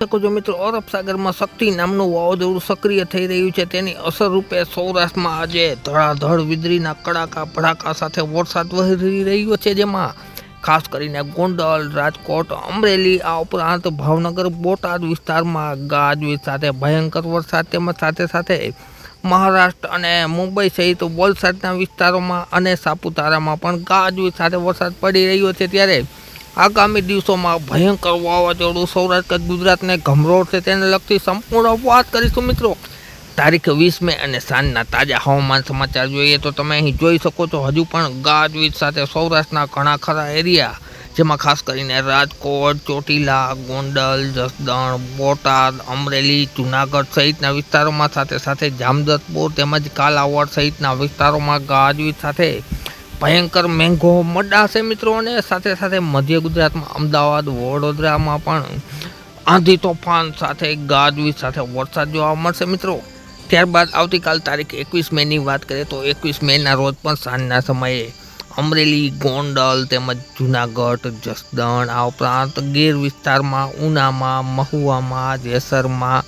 શકો છો મિત્રો અરબ સાગરમાં શક્તિ નામનું વાવાઝોડું સક્રિય થઈ રહ્યું છે. તેની અસર રૂપે સૌરાષ્ટ્રમાં આજે ધડાધડ વીજળીના કડાકા, ભડાકા સાથે વરસાદ વહી રહ્યો છે, જેમાં ખાસ કરીને ગોંડલ, રાજકોટ, અમરેલી, આ ઉપરાંત ભાવનગર, બોટાદ વિસ્તારમાં ગાજવીજ સાથે ભયંકર વરસાદ તેમજ સાથે સાથે મહારાષ્ટ્ર અને મુંબઈ સહિત વલસાડના વિસ્તારોમાં અને સાપુતારામાં પણ ગાજવીજ સાથે વરસાદ પડી રહ્યો છે. ત્યારે આગામી દિવસોમાં ભયંકર વાવાઝોડું સૌરાષ્ટ્ર ગુજરાતને ગમરોડશે તેને લગતી સંપૂર્ણ વાત કરીશું મિત્રો. તારીખ વીસ મે અને સાંજના તાજા હવામાન સમાચાર જોઈએ તો તમે અહીં જોઈ શકો છો, હજુ પણ ગાજવીજ સાથે સૌરાષ્ટ્રના ઘણા ખરા એરિયા, જેમાં ખાસ કરીને રાજકોટ, ચોટીલા, ગોંડલ, જસદણ, બોટાદ, અમરેલી, જુનાગઢ સહિતના વિસ્તારોમાં સાથે સાથે જામજતપુર તેમજ કાલાવડ સહિતના વિસ્તારોમાં ગાજવીજ સાથે ભયંકર મેંઘો મડાશે મિત્રો અને સાથે સાથે મધ્ય ગુજરાતમાં અમદાવાદ, વડોદરામાં પણ આંધી તોફાન સાથે, ગાજવીજ સાથે વરસાદ જોવા મળશે મિત્રો. ત્યારબાદ આવતીકાલ તારીખ એકવીસ મેની વાત કરીએ તો એકવીસ મેના રોજ પણ સાંજના સમયે અમરેલી, ગોંડલ તેમજ જુનાગઢ, જસદણ, આ ઉપરાંત ગીર વિસ્તારમાં, ઉનામાં, મહુવામાં, જેસરમાં,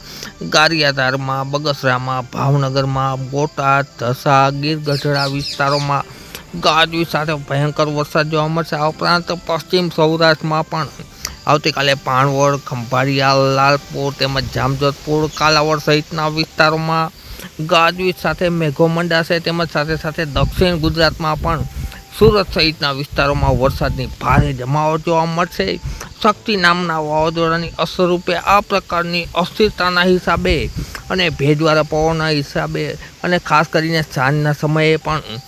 ગારિયાધારમાં, બગસરામાં, ભાવનગરમાં, બોટાદ, ધસા, ગીર ગઢડા વિસ્તારોમાં ગાજવી સાથે ભયંકર વરસાદ જોવા મળશે. આ ઉપરાંત પશ્ચિમ સૌરાષ્ટ્રમાં પણ આવતીકાલે પાણવડ ખંભાળિયા લાલપુર તેમજ જામજોધપુર, કાલાવડ સહિતના વિસ્તારોમાં ગાજવીજ સાથે મેઘો મંડાશે. તેમજ સાથે સાથે દક્ષિણ ગુજરાતમાં પણ સુરત સહિતના વિસ્તારોમાં વરસાદની ભારે જમાવટ જોવા મળશે. શક્તિ નામના વાવાઝોડાની અસર રૂપે આ પ્રકારની અસ્થિરતાના હિસાબે અને ભેજવાળા પવનના હિસાબે અને ખાસ કરીને સાંજના સમયે પણ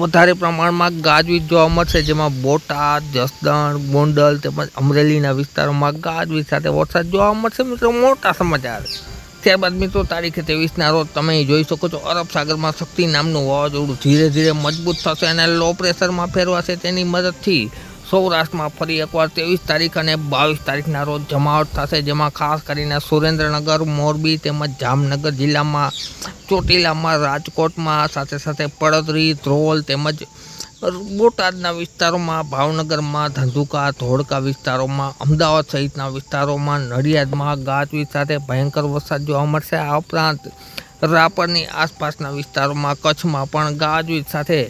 વધારે પ્રમાણમાં ગાજવીજ જોવા મળશે, જેમાં બોટાદ, જસદણ, ગોંડલ તેમજ અમરેલીના વિસ્તારોમાં ગાજવીજ સાથે વરસાદ જોવા મળશે. મિત્રો, મોટા સમાચાર. ત્યારબાદ મિત્રો, તારીખે ત્રેવીસના રોજ તમે જોઈ શકો છો, અરબ સાગરમાં શક્તિ નામનું વાવાઝોડું ધીરે ધીરે મજબૂત થશે અને લો પ્રેશરમાં ફેરવાશે તેની મદદથી સૌરાષ્ટ્રમાં ફરી એકવાર ત્રેવીસ તારીખ અને બાવીસ તારીખના રોજ જમાવટ થશે, જેમાં ખાસ કરીને સુરેન્દ્રનગર, મોરબી તેમજ જામનગર જિલ્લામાં, ચોટીલામાં, રાજકોટમાં, સાથે સાથે પડદરી, ધ્રોલ તેમજ બોટાદના વિસ્તારોમાં, ભાવનગરમાં, ધંધુકા, ધોળકા વિસ્તારોમાં, અમદાવાદ સહિતના વિસ્તારોમાં નડિયાદમાં ગાજવીજ સાથે ભયંકર વરસાદ જોવા મળશે. આ ઉપરાંત રાપરની આસપાસના વિસ્તારોમાં કચ્છમાં પણ ગાજવીજ સાથે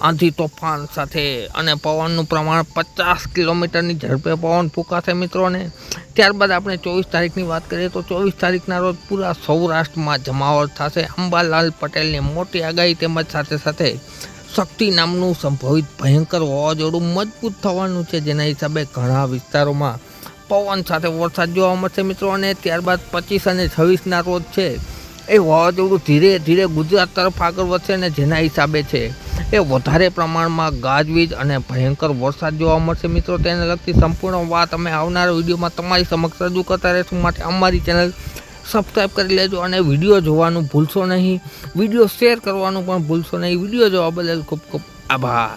આંધી તોફાન સાથે અને પવનનું પ્રમાણ પચાસ કિલોમીટરની ઝડપે પવન ફૂંકાશે મિત્રોને. ત્યારબાદ આપણે ચોવીસ તારીખની વાત કરીએ તો ચોવીસ તારીખના રોજ પૂરા સૌરાષ્ટ્રમાં જમાવટ થશે. અંબાલાલ પટેલની મોટી આગાહી તેમજ સાથે સાથે શક્તિ નામનું સંભવિત ભયંકર વાવાઝોડું મજબૂત થવાનું છે જેના હિસાબે ઘણા વિસ્તારોમાં પવન સાથે વરસાદ જોવા મળશે મિત્રો અને ત્યારબાદ પચીસ અને છવ્વીસના રોજ છે. એ વાવાઝોડું ધીરે ધીરે ગુજરાત તરફ આગળ વધશે અને જેના હિસાબે છે એ વધારે પ્રમાણમાં ગાજવીજ અને ભયંકર વરસાદ જોવા મળશે મિત્રો. તેને લગતી સંપૂર્ણ વાત અમે આવનારા વિડીયોમાં તમારી સમક્ષ રજૂ કરતા રહીશું. માટે અમારી ચેનલ સબસ્ક્રાઈબ કરી લેજો અને વીડિયો જોવાનું ભૂલશો નહીં. વીડિયો શેર કરવાનું પણ ભૂલશો નહીં. વીડિયો જોવા બદલ ખૂબ ખૂબ આભાર.